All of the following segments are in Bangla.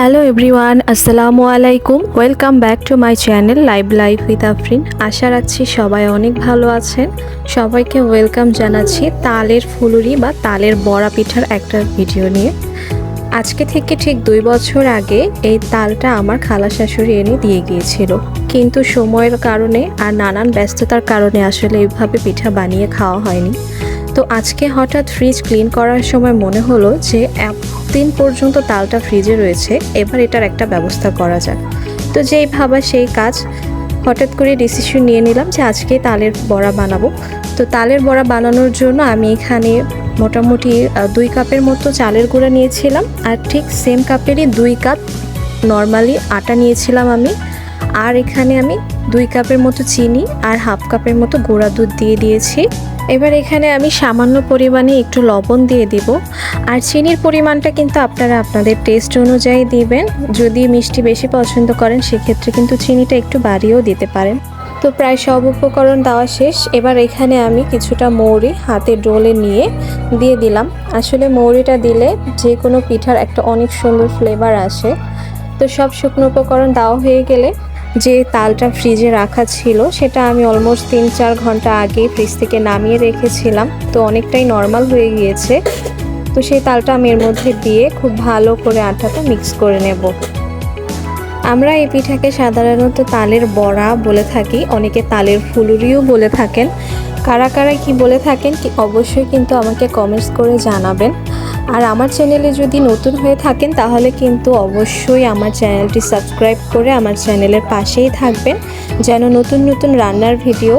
হ্যালো এভরিওয়ান আসসালামু আলাইকুম welcome back to my channel live life with Afrin আশা রাখছি সবাই অনেক ভালো আছেন। সবাইকে ওয়েলকাম জানাচ্ছি তালের ফুলুরি বা তালের বড়া পিঠার একটা ভিডিও নিয়ে। আজকে থেকে ঠিক দুই বছর আগে এই তালটা আমার খালা শাশুড়ি এনে দিয়ে গিয়েছিল। কিন্তু সময়ের কারণে আর নানান ব্যস্ততার কারণে আসলে এইভাবে পিঠা বানিয়ে খাওয়া হয়নি। তো আজকে হঠাৎ ফ্রিজ ক্লিন করার সময় মনে হলো যে দিন পর্যন্ত তালটা ফ্রিজে রয়েছে, এবার এটার একটা ব্যবস্থা করা যাক। তো যেই ভাবা সেই কাজ, হঠাৎ করে ডিসিশন নিয়ে নিলাম যে আজকে তালের বড়া বানাবো। তো তালের বড়া বানানোর জন্য আমি এখানে মোটামুটি দুই কাপের মতো চালের গুঁড়া নিয়েছিলাম, আর ঠিক সেম কাপেরই দুই কাপ নর্মালি আটা নিয়েছিলাম আমি। আর এখানে আমি দুই কাপের মতো চিনি আর হাফ কাপের মতো গুঁড়া দুধ দিয়ে দিয়েছি। এবার এখানে আমি সামান্য পরিমাণে একটু লবণ দিয়ে দিব। আর চিনির পরিমাণটা কিন্তু আপনারা আপনাদের টেস্ট অনুযায়ী দিবেন। যদি মিষ্টি বেশি পছন্দ করেন, সেক্ষেত্রে কিন্তু চিনিটা একটু বাড়িয়েও দিতে পারেন। তো প্রায় সব উপকরণ দেওয়া শেষ। এবার এখানে আমি কিছুটা মৌরি হাতে ডোলে নিয়ে দিয়ে দিলাম। আসলে মৌরিটা দিলে যে কোনো পিঠার একটা অনেক সুন্দর ফ্লেভার আসে। তো সব শুকনো উপকরণ দেওয়া হয়ে গেলে যে তালটা ফ্রিজে রাখা ছিল, সেটা আমি অলমোস্ট তিন চার ঘণ্টা আগে ফ্রিজ থেকে নামিয়ে রেখেছিলাম। তো অনেকটাই নর্মাল হয়ে গিয়েছে। তো সেই তালটা আমি এর মধ্যে দিয়ে খুব ভালো করে আটাটা মিক্স করে নেব। আমরা এই পিঠাকে সাধারণত তালের বড়া বলে থাকি, অনেকে তালের ফুলুরিও বলে থাকেন। কারা কারা কি বলে থাকেন, কি অবশ্যই কিন্তু আমাকে কমেন্টস করে জানাবেন। আর আমার চ্যানেলে যদি নতুন হয়ে থাকেন, তাহলে কিন্তু অবশ্যই আমার চ্যানেলটি সাবস্ক্রাইব করে আমার চ্যানেলের পাশেই থাকবেন, যেন নতুন নতুন রান্নার ভিডিও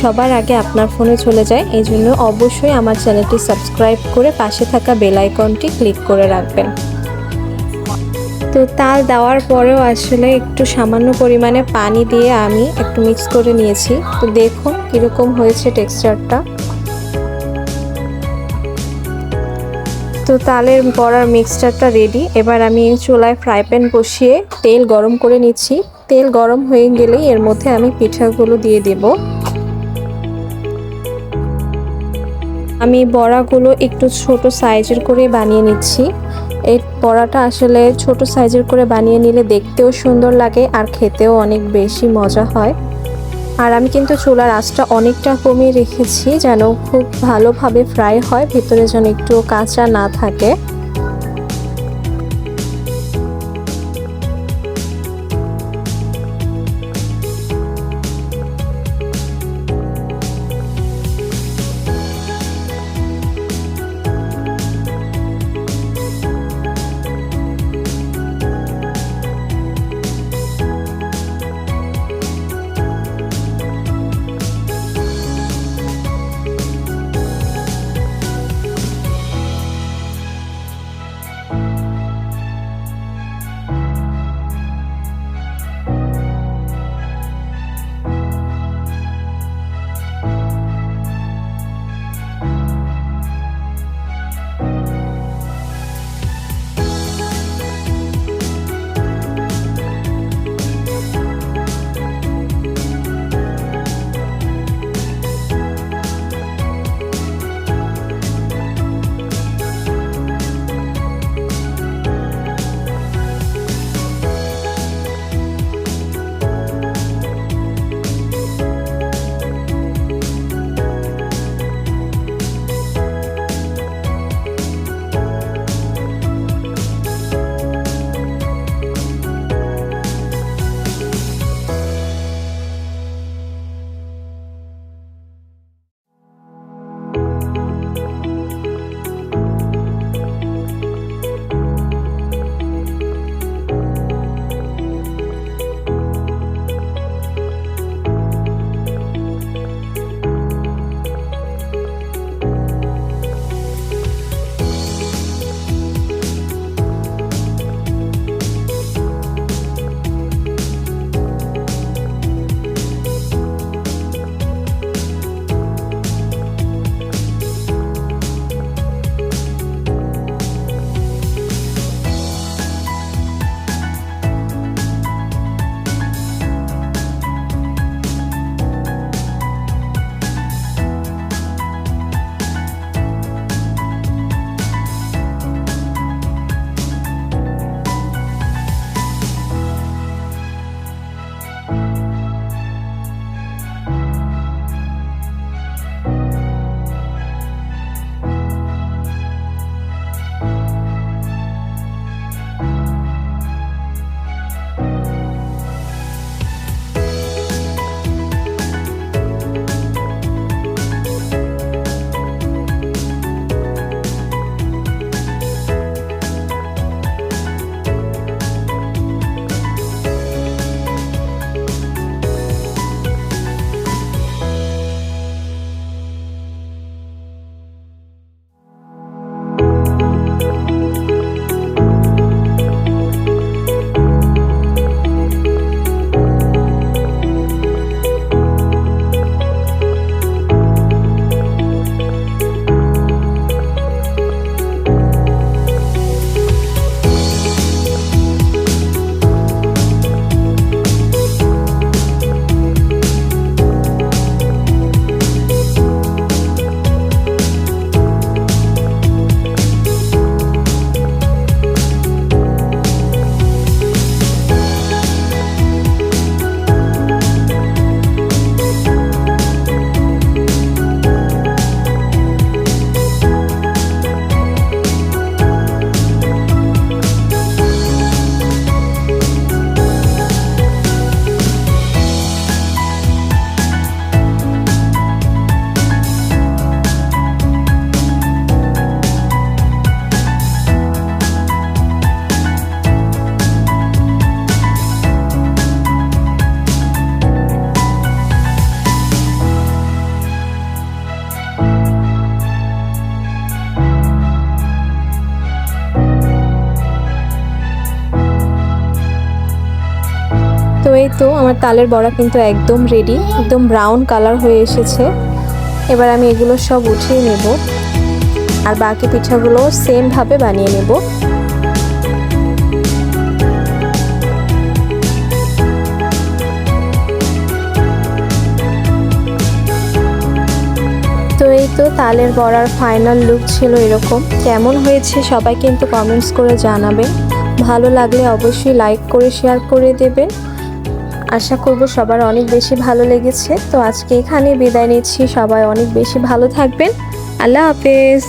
সবার আগে আপনার ফোনে চলে যায়। এই জন্য অবশ্যই আমার চ্যানেলটি সাবস্ক্রাইব করে পাশে থাকা বেল আইকনটি ক্লিক করে রাখবেন। তো তাল দেওয়ার পরেও আসলে একটু সামান্য পরিমাণে পানি দিয়ে আমি একটু মিক্স করে নিয়েছি। তো দেখুন কীরকম হয়েছে টেক্সচারটা। তো তালের বড়ার মিক্সচারটা রেডি এবার আমি চুলায় ফ্রাই প্যান বসিয়ে তেল গরম করে নিচ্ছি। তেল গরম হয়ে গেলেই এর মধ্যে আমি পিঠাগুলো দিয়ে দেব। আমি বড়াগুলো একটু ছোট সাইজের করে বানিয়ে নিচ্ছি। এই বড়াটা আসলে ছোট সাইজের করে বানিয়ে নিলে দেখতেও সুন্দর লাগে আর খেতেও অনেক বেশি মজা হয়। আর আমি কিন্তু চুলার আঁচটা অনেকটা কমিয়ে রেখেছি যেন খুব ভালোভাবে ফ্রাই হয়, ভেতরে যেন একটু কাঁচা না থাকে। তালের বড়া কিন্তু একদম রেডি একদম ব্রাউন কালার হয়ে এসেছে। এবার আমি এগুলো সব উঠিয়ে নেব। আর বাকি পিঠাগুলো সেমভাবে বানিয়ে নেব। তো এই তো তালের বড়ার ফাইনাল লুক ছিল এরকম। কেমন হয়েছে সবাই কিন্তু কমেন্টস করে জানাবেন। ভালো লাগলে অবশ্যই লাইক করে শেয়ার করে দেবেন। আশা করব সবার অনেক বেশি ভালো লেগেছে। তো আজকে এখানে বিদায় নিচ্ছি। সবাই অনেক বেশি ভালো থাকবেন। আল্লাহ হাফেজ।